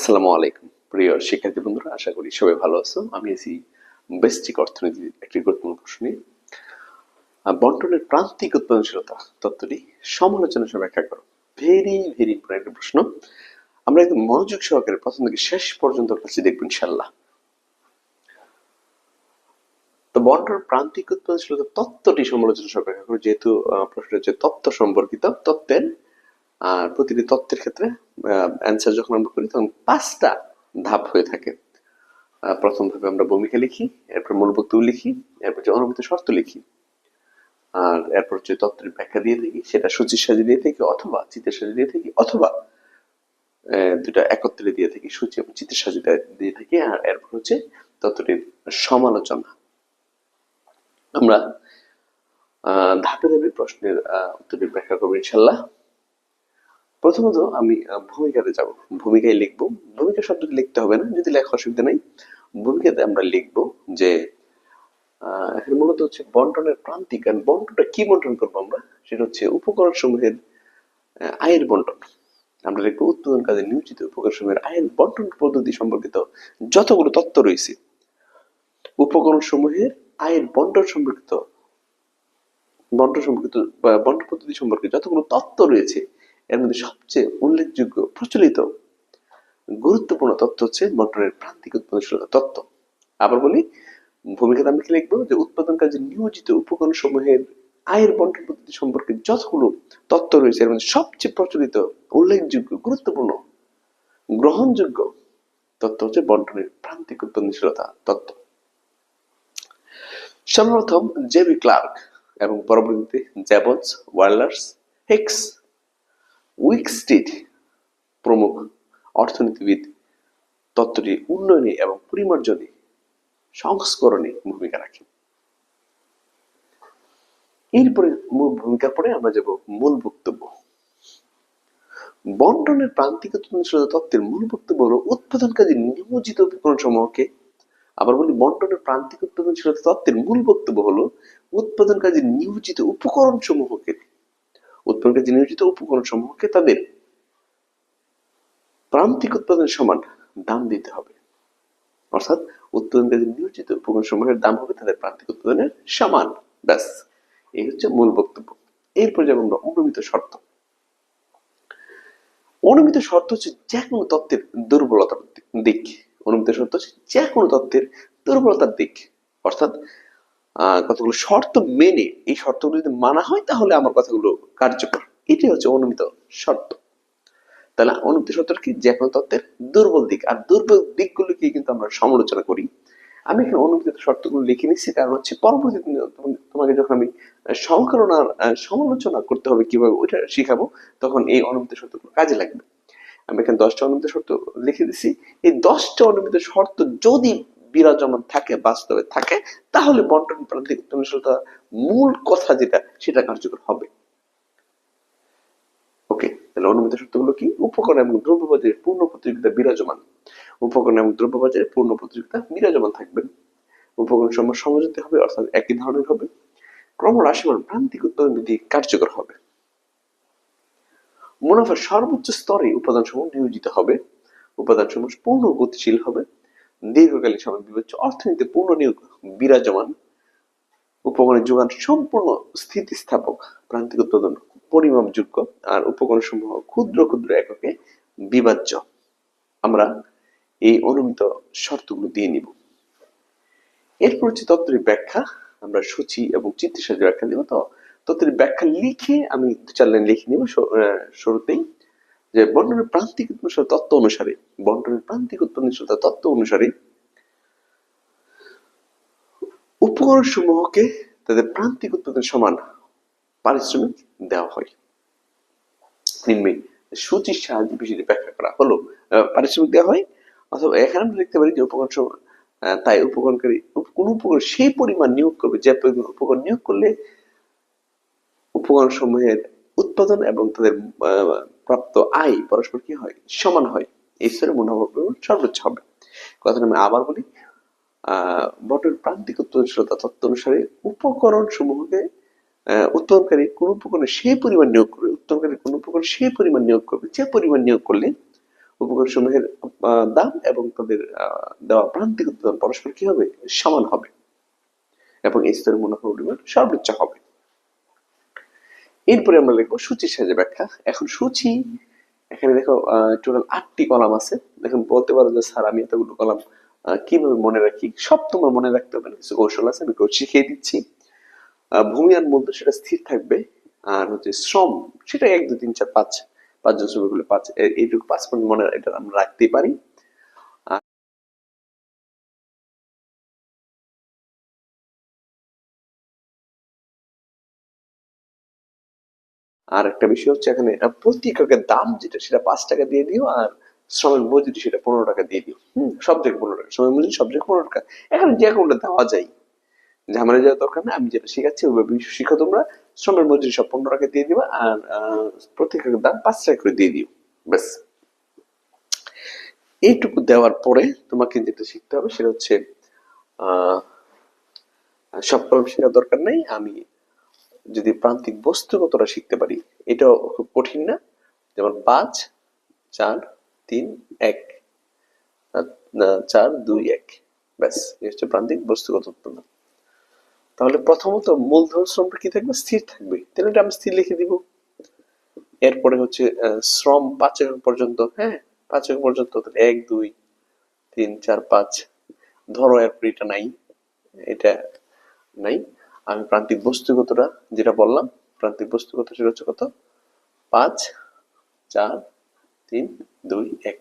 আসসালামু আলাইকুম। প্রিয় শিক্ষার্থী বন্ধুরা আশা করি সবাই ভালো আছো। আমি আছি বেস্টিক অর্থনীতির একটি গুরুত্বপূর্ণ প্রশ্ন। বন্টনের প্রান্তিক উৎপাদনশীলতা তত্ত্বটি সমালোচনা সহ ব্যাখ্যা করো। ভেরি ভেরি ইম্পর্টেন্ট প্রশ্ন। আমরা একদম মনোযোগ সহকারে প্রথম থেকে শেষ পর্যন্ত ক্লাসে দেখব ইনশাল্লাহ তো বন্টনের প্রান্তিক উৎপাদনশীলতা তত্ত্বটি সমালোচনা সহ ব্যাখ্যা করো যেহেতু আহ, প্রশ্নটা হচ্ছে তত্ত্ব সম্পর্কিত তত্ত্বের আর প্রতিটি তত্ত্বের ক্ষেত্রে অ্যান্সার যখন আমরা করি, তখন পাঁচটা ধাপ হয়ে থাকে। প্রথম ধাপে আমরা ভূমিকা লিখি, এরপর মূল বক্তব্য লিখি, এরপর যে অনুমিত শর্ত লিখি, আর এরপর যে তত্ত্বের ব্যাখ্যা দিয়ে থাকি, সেটা সূচির সাজে দিয়ে থাকি, অথবা চিত্রের সাজে দিয়ে থাকি, অথবা দুটা একত্রে দিয়ে থাকি, সূচি এবং চিত্রের সাজে দিয়ে- থাকি, আর এরপর হচ্ছে তত্ত্বটির সমালোচনা। আমরা ধাপে ধাপে প্রশ্নের উত্তরটি ব্যাখ্যা করব ইনশাল্লাহ প্রথমত আমি ভূমিকাতে যাব। ভূমিকায় লিখব। ভূমিকা শব্দটি লিখতে হবে না, যদি লেখা অসুবিধা নেই। ভূমিকাতে আমরা লিখব যে এখানে মূলত হচ্ছে বন্টনের প্রান্তিক। আর বন্টনটা কি বন্টন করব আমরা? সেটা হচ্ছে উপকরণ সমূহের আয়ের বন্টন। আমরা লিখব, উৎপাদন কাজে নিয়োজিত উপকরণ সমূহের আয়ের বন্টন পদ্ধতি সম্পর্কিত যতগুলো তত্ত্ব রয়েছে উপকরণ সমূহের আয়ের বন্টন সম্পর্কিত বন্টন সম্পর্কিত, বা বন্টন পদ্ধতি সম্পর্কে যতগুলো তত্ত্ব রয়েছে এর মধ্যে সবচেয়ে উল্লেখযোগ্য প্রচলিত গুরুত্বপূর্ণ তত্ত্ব হচ্ছে বন্টনের প্রান্তিক উৎপাদনশীলতা তত্ত্ব। আবার বলি, ভূমিকাতে আমি কি লিখব? যে উৎপাদন কাজে নিয়োজিত উপকরণ সমূহের আয়ের বন্টন পদ্ধতি সম্পর্কে যতগুলো তত্ত্ব রয়েছে, এর মধ্যে সবচেয়ে প্রচলিত, উল্লেখযোগ্য, গুরুত্বপূর্ণ, গ্রহণযোগ্য তত্ত্ব হচ্ছে বন্টনের প্রান্তিক উৎপাদনশীলতা তত্ত্ব। সর্বপ্রথম জেবি ক্লার্ক এবং পরবর্তীতে জ্যাবন্স ওয়ার্লার্স, হেক্স উইকস্টিড প্রমুখ অর্থনীতিবিদ, তত্ত্বটি উন্নয়নে এবং পরিমার্জনে সংস্করণে ভূমিকা রাখে। এরপরে ভূমিকার পরে আমরা যাব মূল বক্তব্য। বন্টনের প্রান্তিক তত্ত্বের মূল বক্তব্য হলো উৎপাদন কাজে নিয়োজিত উপকরণ সমূহকে আবার বলি, বন্টনের প্রান্তিক উৎপাদনশীলতা তত্ত্বের মূল বক্তব্য হলো উৎপাদন কাজে নিয়োজিত উপকরণ সমূহকে উৎপাদন কাজে নিয়োজিত উপকরণ সমূহকে তাদের প্রান্তিক উৎপাদনের সমান দাম দিতে হবে। অর্থাৎ উৎপাদন কাজে নিয়োজিত উপকরণ সমূহের দাম হবে তাদের প্রান্তিক উৎপাদনের সমান। ব্যাস, এই হচ্ছে মূল বক্তব্য। এরপর যেমন অনুমিত শর্ত। অনুমিত শর্ত হচ্ছে যে কোনো তত্ত্বের দুর্বলতার দিক। অনুমিত শর্ত হচ্ছে যে কোনো তত্ত্বের দুর্বলতার দিক। অর্থাৎ কতগুলো শর্ত মেনে এই শর্তগুলো যদি মানা হয়, তাহলে আমার কথাগুলো কার্যকর। এটাই হচ্ছে অনুমিত শর্ত। তাহলে অনুমিত শর্তটা কি? যে কোনো তত্ত্বের দুর্বল দিক। আর দুর্বল দিকগুলোকে কিন্তু আমরা সমালোচনা করি। আমি এখানে অনুমিত শর্তগুলো লিখে নিচ্ছি। কারণ হচ্ছে পরবর্তীতে তোমাকে- যখন আমি সংকলনার সমালোচনা করতে হবে, কীভাবে ওইটা শিখাবো, তখন এই অনুমিত শর্তগুলো কাজে লাগবে। আমি এখানে দশটা অনুমিত শর্ত লিখে দিছি এই দশটা অনুমিত শর্ত যদি বিরাজমান থাকে, বাস্তবে থাকে, তাহলে বন্টন প্রান্তিক উৎপাদনশীলতা মূল কথা যেটা, সেটা কার্যকর হবে। ওকে, তাহলে অনুমিত শর্তগুলো কি? উপকরণ এবং দ্রব্যবাজারের পূর্ণ প্রতিযোগিতা বিরাজমান। উপকরণ এবং দ্রব্যবাজারে পূর্ণ প্রতিযোগিতা বিরাজমান থাকবে। উপকরণ সমূহ সমঝোতে হবে, অর্থাৎ একই ধরনের হবে। ক্রমহ্রাসমান প্রান্তিক উৎপাদন বিধি কার্যকর হবে। মুনাফার সর্বোচ্চ স্তরে উপাদান সমূহ নিয়োজিত হবে। উপাদান সমূহ পূর্ণ গতিশীল হবে। দীর্ঘকালীন সময় বিবেচ্য, অর্থনীতিতে পূর্ণ নিয়োগ বিরাজমান, উপকরণের যোগান সম্পূর্ণ স্থিতিস্থাপক, প্রান্তিক উৎপাদন পরিমাপযোগ্য, আর উপকরণ সমূহ ক্ষুদ্র ক্ষুদ্র এককে বিভাজ্য। আমরা এই অনুমিত শর্তগুলো দিয়ে নিব। এরপর হচ্ছে তত্ত্বের ব্যাখ্যা। আমরা সূচি এবং চিত্রের সাথে ব্যাখ্যা দিব। তো তত্ত্বের ব্যাখ্যা লিখে আমি দু লিখে নিব। শুরুতেই যে বন্টনের প্রান্তিক উৎপাদন তত্ত্ব অনুসারে বন্টনের প্রান্তিক উৎপাদনশীলতা তত্ত্ব অনুসারে উপকরণ সমূহকে তাদের প্রান্তিক উৎপাদন সমান পারিশ্রমিক দেওয়া হয়। নিম্নে সূচির সাহায্যে বিষয়টি ব্যাখ্যা করা হলো পারিশ্রমিক দেওয়া হয়, অথবা এখানে আমরা লিখতে পারি যে উপকরণ তাই উপকরণকারী কোন উপকরণ সেই পরিমাণ নিয়োগ করবে, যে পরিমাণ উপকরণ নিয়োগ করলে উপকরণ সমূহের উৎপাদন এবং তাদের প্রাপ্ত আয় পরস্পর কি হয়? সমান হয়। এই স্তরে মুনাফা সর্বোচ্চ হবে। কথাটা আমি আবার বলি বটের প্রান্তিক উৎপাদনশীলতা তত্ত্ব অনুসারে উপকরণ সমূহকে উৎপাদনকারী কোন উপকরণে সেই পরিমাণ নিয়োগ করবে উৎপাদনকারী কোন উপকরণ সেই পরিমাণ নিয়োগ করবে, যে পরিমাণ নিয়োগ করলে উপকরণ সমূহের দাম এবং তাদের দেওয়া প্রান্তিক উৎপাদন পরস্পর কি হবে? সমান হবে। এবং এই স্তরের মুনাফা পরিমাণ সর্বোচ্চ হবে। এরপরে আমরা লিখব সূচির সাহায্যে ব্যাখ্যা। এখন সূচি, এখানে দেখো টোটাল আটটি কলাম আছে। দেখুন, বলতে পারো যে, স্যার, আমি এতগুলো কলাম কীভাবে মনে রাখি? সব তোমার মনে রাখতে হবে কিছু কৌশল আছে, আমি শিখিয়ে দিচ্ছি। ভূমি মূল্য সেটা স্থির থাকবে, আর হচ্ছে শ্রম, সেটা এক, দুই, তিন, চার, পাঁচ, পাঁচজন শ্রমিক হলে পাঁচ এইটুকু পাঁচ পয়েন্ট মনে, এটা আমরা রাখতেই পারি। আর একটা বিষয় হচ্ছে এখানে প্রতি এককের দাম যেটা সেটা পাঁচ টাকা দিয়ে দিও আর শ্রমের মজুরি সেটা পনেরো টাকা দিয়ে দিও। সব থেকে পনেরো টাকা। শ্রমিক মজুরি সব জায়গায় পনেরো টাকা। এখানে যে কোনটা দেওয়া যায়। ঝামেলা যাওয়ার দরকার নেই আমি যেটা শিখাচ্ছি ওইভাবে শিখো তোমরা। শ্রমের মজুরি সব পনেরো টাকা দিয়ে দিবা আর আহ, প্রতি এককের দাম পাঁচ টাকা করে দিয়ে দিও। ব্যাস। এইটুকু দেওয়ার পরে তোমাকে যেটা শিখতে হবে সেটা হচ্ছে সব কলম শেখার দরকার নেই। আমি যদি প্রান্তিক বস্তুগতটা শিখতে পারি, এটাও খুব কঠিন না। যেমন পাঁচ, চার, তিন, এক। চার, দুই, এক। ব্যাস, এই হচ্ছে প্রান্তিক বস্তুগত উৎপাদন তাহলে প্রথমত মূলধন শ্রমটা কি থাকবে? স্থির থাকবে। তাহলে এটা আমি স্থির লিখে দিব। এরপরে হচ্ছে শ্রম পাঁচ একক পর্যন্ত হ্যাঁ? পাঁচ একক পর্যন্ত এক, দুই, তিন, চার, পাঁচ। ধরো এরপর এটা নাই। এটা নাই। আমি প্রান্তিক বস্তুগতটা যেটা বললাম প্রান্তিক বস্তুগত সেটা হচ্ছে কত? পাঁচ চার তিন দুই এক।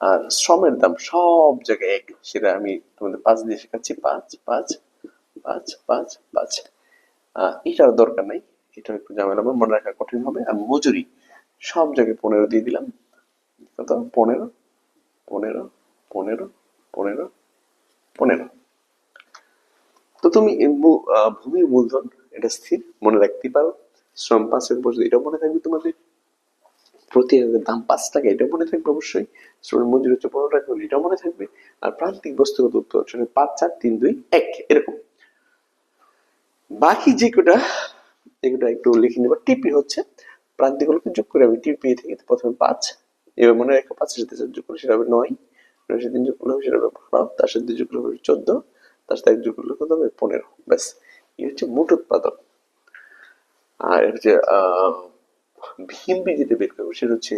আর শ্রমের দাম সব জায়গায় এক। সেটা আমি তোমাদের পাঁচ দিয়ে শেখাচ্ছি। পাঁচ পাঁচ পাঁচ পাঁচ পাঁচ। এটার দরকার নাই। এটা একটু ঝামেলা হবে, মনে রাখা কঠিন হবে। আর মজুরি সব জায়গায় পনেরো দিয়ে দিলাম। কত? পনেরো পনেরো পনেরো পনেরো পনেরো। তো তুমি ভূমি মূলধন, এটা স্থির, মনে রাখতে পারো। শ্রম পাঁচ টাকা এটা মনে থাকবে তোমাদের। প্রতি দাম পাঁচ টাকা এটা মনে থাকবে অবশ্যই। শ্রমের মজুরি হচ্ছে পনেরো টাকা হলে এটা মনে থাকবে। আর প্রান্তিক বস্তুগত উৎপাদন সেটা পাঁচ, চার, তিন, দুই, এক, এরকম। বাকি যে কটা এগুলো একটু লিখে নেব। টিপি হচ্ছে প্রান্তিক প্রান্তিকগুলোকে যোগ করে আমি টিপি থেকে প্রথমে পাঁচ। এবার মনে রেখে পাঁচের সাথে যোগ করে সেটা হবে নয়। সাথে যোগ করলে হবে সেটা হবে বারো তার সাথে যোগ করলে হবে চোদ্দ। তার সাথে এক যোগ কত হবে? পনেরো। ব্যাস, এই হচ্ছে মোট উৎপাদন। আর আহ ভিএমপি যেটা বের করব, সেটা হচ্ছে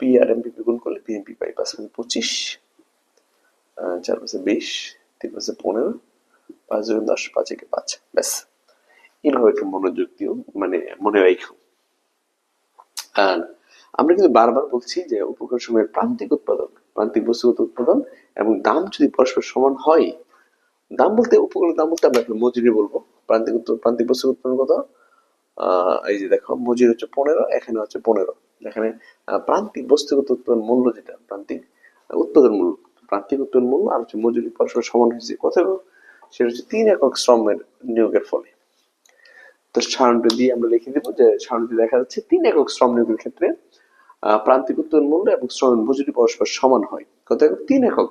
পি আর এমপি গুণ করলে বিএমপি পাই পাঁচ পাঁচে পঁচিশ চার পাঁচে বিশ, তিন পাঁচে পনেরো, পাঁচ দুই দশ, পাঁচ একে পাঁচ। ব্যাস, এইভাবে একটু মনোযোগ দিও মানে মনে রাখো আর আমরা কিন্তু বারবার বলছি যে, উপকরণ সময়ের প্রান্তিক উৎপাদন, প্রান্তিক বস্তুগত উৎপাদন এবং দাম যদি পরস্পর সমান হয় দাম বলতে, উপকরণের দাম বলতে আমরা এখন মজুরি বলব। প্রান্তিক প্রান্তিক বস্তু উৎপাদন কত? এই যে দেখো, মজুরি হচ্ছে পনেরো, এখানে হচ্ছে পনেরো। এখানে প্রান্তিক বস্তুগত উৎপাদন মূল্য যেটা, প্রান্তিক উৎপাদন মূল্য, প্রান্তিক উৎপাদন মূল্য আর হচ্ছে মজুরি পরস্পর সমান হয়েছে কত সেটা হচ্ছে তিন একক শ্রমের নিয়োগের ফলে। তো সারণীটা দিয়ে আমরা লিখে দেবো যে, সারণীতে দেখা যাচ্ছে তিন একক শ্রম নিয়োগের ক্ষেত্রে প্রান্তিক উৎপাদন মূল্য এবং শ্রমের মজুরি পরস্পর সমান হয়। কত তিন একক।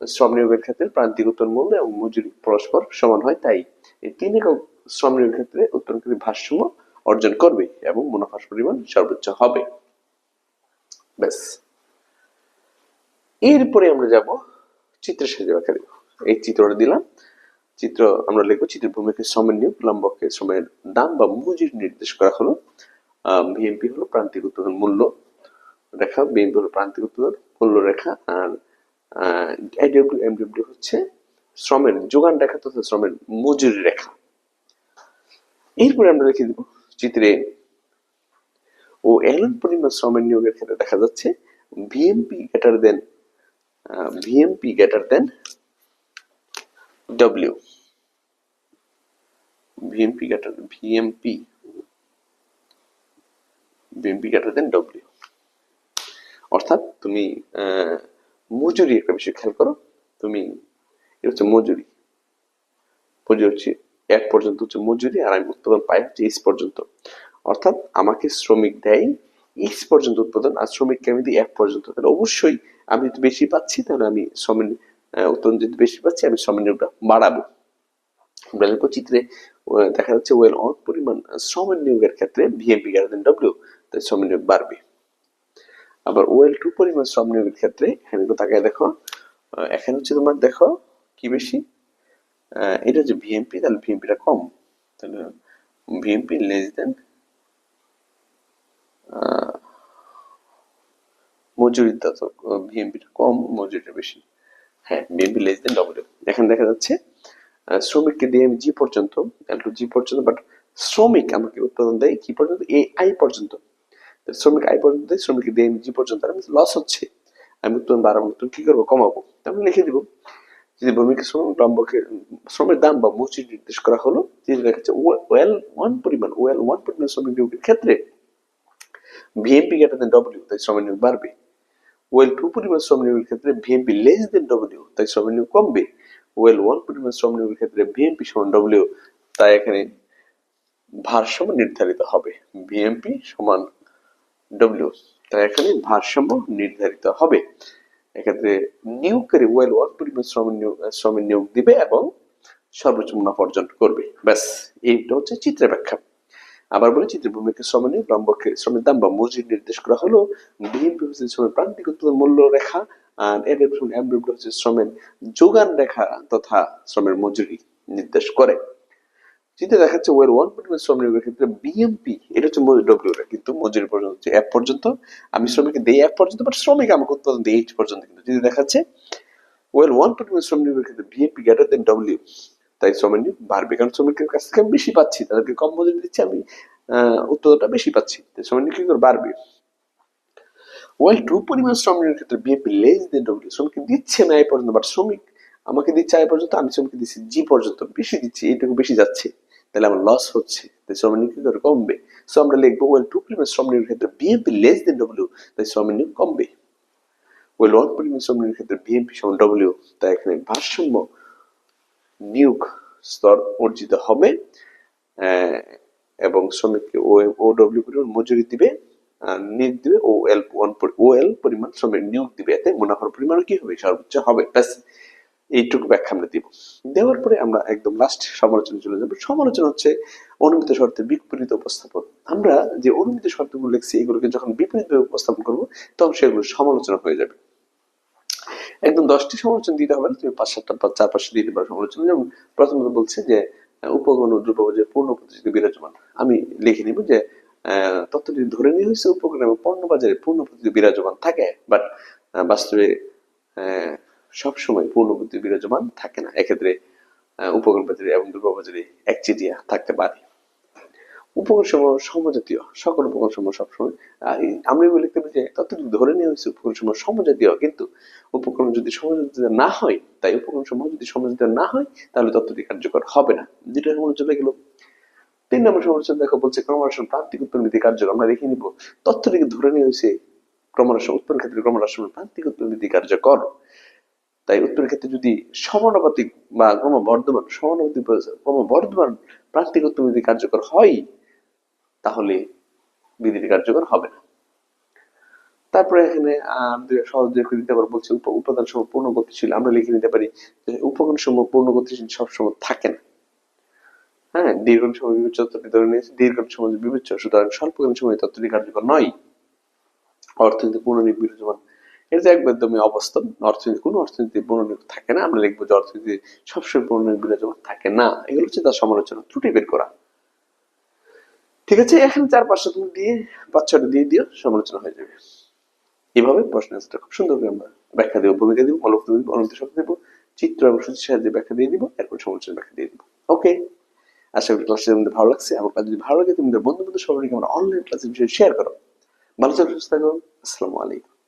শ্রম নিয়োগের ক্ষেত্রে প্রান্তিক উৎপাদন মূল্য এবং মজুরি পরস্পর সমান হয়, তাই এই তিন একক শ্রম নিয়োগের ক্ষেত্রে উৎপাদনকারী ভারসাম্য অর্জন করবে এবং মুনাফার পরিমাণ সর্বোচ্চ হবে। ব্যাস। এরপরে আমরা যাব চিত্রের সাহায্যে দেব এই চিত্রটা দিলাম। চিত্র আমরা লিখব চিত্রের ভূমিকে শ্রমের নিয়োগ, লম্বকে শ্রমের দাম বা মজুরি নির্দেশ করা হলো। বিএমপি হলো প্রান্তিক উৎপাদন মূল্য রেখা বিএমপি হলো প্রান্তিক উৎপাদন মূল্য রেখা, আর আইডব্লিউ এমডব্লিউ হচ্ছে শ্রমের যোগান রেখা তথা শ্রমের মজুরি রেখা। এরপরে আমরা লিখে দিব চিত্রে ও এলন পরিমাণ শ্রমের নিয়োগের ক্ষেত্রে দেখা যাচ্ছে VMP greater than VMP greater than W VMP greater VMP VMP greater than W অর্থাৎ তুমি আহ, মজুরি একটা বিষয় খেয়াল করো। তুমি এটা হচ্ছে মজুরি। মজুরি হচ্ছে এক পর্যন্ত হচ্ছে মজুরি আর আমি উৎপাদন পাই হচ্ছে ইস পর্যন্ত। অর্থাৎ আমাকে শ্রমিক দেয় ইস পর্যন্ত উৎপাদন আর শ্রমিককে আমি দিই এক পর্যন্ত। তাহলে অবশ্যই আমি যদি বেশি পাচ্ছি, তাহলে আমি শ্রমিক উৎপাদন যদি বেশি পাচ্ছি, আমি শ্রমের নিয়োগটা বাড়াবো। আমরা চিত্রে দেখা যাচ্ছে ওয়েল অনেক পরিমাণ শ্রমের নিয়োগের ক্ষেত্রে ভিএমপি গ্রেটার দেন ডব্লিউ তাই শ্রমের নিয়োগ বাড়বে। আবার ওয়েল টু পরিমাণ শ্রম নিয়োগের ক্ষেত্রে, এখানে একটু তাকায় দেখো এখানে হচ্ছে তোমার দেখো কি বেশি? এটা হচ্ছে ভিএমপি তাহলে ভিএমপিটা কম। তাহলে ভিএমপি লেস দেন মজুরিটা তো ভিএমপিটা কম, মজুরিটা বেশি। হ্যাঁ ভিএমপি লেস দেন ডব্লিউ এখানে দেখা যাচ্ছে শ্রমিককে দিয়ে আমি জি পর্যন্ত এল টু জি পর্যন্ত বাট শ্রমিক আমাকে উৎপাদন দেয় কি পর্যন্ত? এ আই পর্যন্ত। শ্রমিক আয় পর্যন্ত দেয় শ্রমিককে দিয়ে আমি জি পর্যন্ত আমি লস হচ্ছে, আমি উৎপাদন বাড়াবো তো কি করব, কমাবো। তাহলে লিখে দিব, যদি ভূমিকা শ্রম, লম্বকে, শ্রমের দাম বা মজুরি নির্দেশ করা হলো যেটা দেখা যাচ্ছে ওয়েল ওয়ান পরিমাণ, ওয়েল ওয়ান পরিমাণ শ্রমিক নিয়োগের ক্ষেত্রে ভিএমপি গ্রেটার দেন ডব্লিউ তাই শ্রমের নিয়োগ বাড়বে। ওয়েল টু পরিমাণ শ্রম নিয়োগের ক্ষেত্রে ভিএমপি লেস দেন ডব্লিউ তাই শ্রম নিয়োগ কমবে। ওয়েল ওয়ান পরিমাণ শ্রম নিয়োগের ক্ষেত্রে ভিএমপি সমান ডব্লিউ তাই এখানে ভারসাম্য নির্ধারিত হবে। ভিএমপি সমান ডব্লিউ তাই এখানে ভারসাম্য নির্ধারিত হবে। এক্ষেত্রে নিয়োগকারী ওয়েল ওয়ান পরিমাণ শ্রম নিয়োগ শ্রমের নিয়োগ দিবে এবং সর্বোচ্চ মুনাফা অর্জন করবে। ব্যাস, এইটা হচ্ছে চিত্রের ব্যাখ্যা। আবার বলে, চিত্রের ভূমিকা শ্রম নিয়োগ লম্বকে শ্রমের দাম বা মজুরি নির্দেশ করা হলো। বিএনপি হচ্ছে শ্রমের প্রান্তিক উৎপাদন মূল্য রেখা আর এডেপ্ট এমডব্লিউ হচ্ছে শ্রমের যোগান রেখা তথা শ্রমের মজুরি নির্দেশ করে। চিত্রে দেখাচ্ছে ওয়েল ওয়ান পরিমাণ শ্রম নিয়োগের ক্ষেত্রে বিএমপি এটা হচ্ছে ডব্লিউ কিন্তু মজুরি পর্যন্ত হচ্ছে অ্যাপ পর্যন্ত। আমি শ্রমিককে দেই অ্যাপ পর্যন্ত বাট শ্রমিক আমাকে উৎপাদন দেয় এইচ পর্যন্ত কিন্তু। যদি দেখাচ্ছে ওয়েল ওয়ান পরিমাণ শ্রম নিয়োগের ক্ষেত্রে বিএমপি গ্রেটার দেন ডব্লিউ তাই নিয়োগ বাড়বে। কারণ শ্রমিকের কাছ থেকে আমি বেশি পাচ্ছি, তাদেরকে কম মজুরি দিচ্ছি, আমি উৎপাদনটা বেশি পাচ্ছি। তাই নিয়োগ কি করে বাড়বে ওয়েল টু পরিমাণ শ্রম ক্ষেত্রে বিএপি লেস দেন ডব্লিউ শ্রমিক দিচ্ছে না এই পর্যন্ত বাট শ্রমিক আমাকে দিচ্ছে আয় পর্যন্ত, আমি শ্রমিককে দিচ্ছি জি পর্যন্ত। বেশি দিচ্ছি, এইটুকু বেশি যাচ্ছে। তাহলে আমার লস হচ্ছে, তাই শ্রম নিয়োগ কমবে। সো আমরা লিখব ওয়েল টু পরিমাণ শ্রম নিয়োগের ক্ষেত্রে বিএপি লেস দেন ডব্লিউ তাই শ্রম নিয়োগ কমবে। ওয়েল ওয়ান পরিমাণ শ্রম নিয়োগের ক্ষেত্রে বিএনপি সমান ডব্লিউ তাই এখানে ভারসাম্য নিয়োগ স্তর অর্জিত হবে এবং শ্রমিককে ও ও ডব্লিউ পরিমাণ মজুরি দিবে নিয়োগ দিবে ও এল ওয়ান ও এল পরিমাণ শ্রমিক নিয়োগ দিবে এতে মুনাফার পরিমাণ কি হবে? সর্বোচ্চ হবে, ব্যাস। এইটুকু ব্যাখ্যা আমরা দিব। দেওয়ার পরে আমরা একদম লাস্ট সমালোচনা চলে যাব। সমালোচনা হচ্ছে অনুমিত শর্তের বিপরীত উপস্থাপন। আমরা যে অনুমিত শর্তগুলো লিখছি, এগুলোকে যখন বিপরীতভাবে উপস্থাপন করব, তখন সেগুলো সমালোচনা হয়ে যাবে। একদম দশটি সমালোচনা দিতে হবে না, তুমি পাঁচ সাতটা বা চার পাঁচটা দিতে পারো সমালোচনা। যেমন প্রথমত বলছে যে উপগণ দ্রব্যবাজারে পূর্ণ প্রতিযোগিতা বিরাজমান। আমি লিখে নিব যে তত্ত্বটি ধরে নিয়ে হয়েছে উপকরণ এবং পণ্য বাজারে পূর্ণ প্রতিযোগিতা বিরাজমান থাকে বাট বাস্তবে সবসময় পূর্ণ প্রতিযোগিতা বিরাজমান থাকে না। এক্ষেত্রে বাজারে এবং বাজারে একচেটিয়া থাকতে পারে। উপকরণ সমূহ সমজাতীয়, সকল উপকরণ সমূহ সবসময় আমরা এগুলো লিখতে পারি যে ততটুকু ধরে নেওয়া হয়েছে উপকরণ সমূহ সমজাতীয়, কিন্তু উপকরণ যদি সমজাতীয় না হয়, তাই উপকরণ সমূহ যদি সমজাতীয় না হয়, তাহলে তত্ত্বটি কার্যকর হবে না। যেটা সমালোচনা গেল। তিন নম্বর সমালোচনা দেখো, বলছে ক্রমরাসন প্রান্তিক উৎপন্নতি কার্যকর আমরা দেখে নিব। তথ্যটিকে ধরে নিয়ে হয়েছে ক্রমরাসন উৎপন্ন ক্ষেত্রে ক্রমরাসন প্রান্তিক নীতি কার্যকর। তাই উত্তরের ক্ষেত্রে যদি সমানুপাতিক বা ক্রমবর্ধমান, সমানুপাতিক ক্রমবর্ধমান প্রান্তিক উৎপন্নতি কার্যকর হয়, তাহলে বিধিটি কার্যকর হবে না। তারপরে এখানে সহজ দুই দিতে পারব, বলছে উপ- উপাদান সমূহ পূর্ণ গতিশীল আমরা লিখে নিতে পারি যে উপকরণ সমূহ পূর্ণ গতিশীল সবসময় থাকে না। হ্যাঁ দীর্ঘ সময় বিবেচ্য তত্ত্বটি ধরে নিয়েছে দীর্ঘ সময় বিবেচ্য, সুতরাং স্বল্পকালীন সময় তত্ত্বটি কার্যকর নয়। অর্থনীতি পুনর্নিয়োগ বিরাজমান এটা তো একদমই অবাস্তব অর্থনীতি, কোনো অর্থনীতি পুনর্নিয়োগ থাকে না, আমরা লিখব যে অর্থনীতি সবসময় পুনর্নিয়োগ বিরাজমান থাকে না, এগুলো হচ্ছে তার সমালোচনা, ত্রুটি বের করা। ঠিক আছে, এখানে চার পাঁচটা তুমি দিয়ে, পাঁচ ছটা দিয়ে দিও, সমালোচনা হয়ে যাবে। এভাবে প্রশ্ন অ্যান্সারটা খুব সুন্দর করে আমরা ব্যাখ্যা দেবো, ভূমিকা দিব, মূলক দিব অনুমিত শব্দ দেবো, চিত্র এবং সূচির সাহায্যে ব্যাখ্যা দিয়ে দিব, এরপর সমালোচনা ব্যাখ্যা দিয়ে দিব। ওকে আশা করি ক্লাসটি তোমাদের ভালো লাগছে। আমার ক্লাস যদি ভালো লাগে, তোমাদের বন্ধু বান্ধব সবাইকে আমরা অনলাইন ক্লাসের বিষয়ে শেয়ার করো। ভালো থাকো, সুস্থ থাকো। আসসালামু আলাইকুম।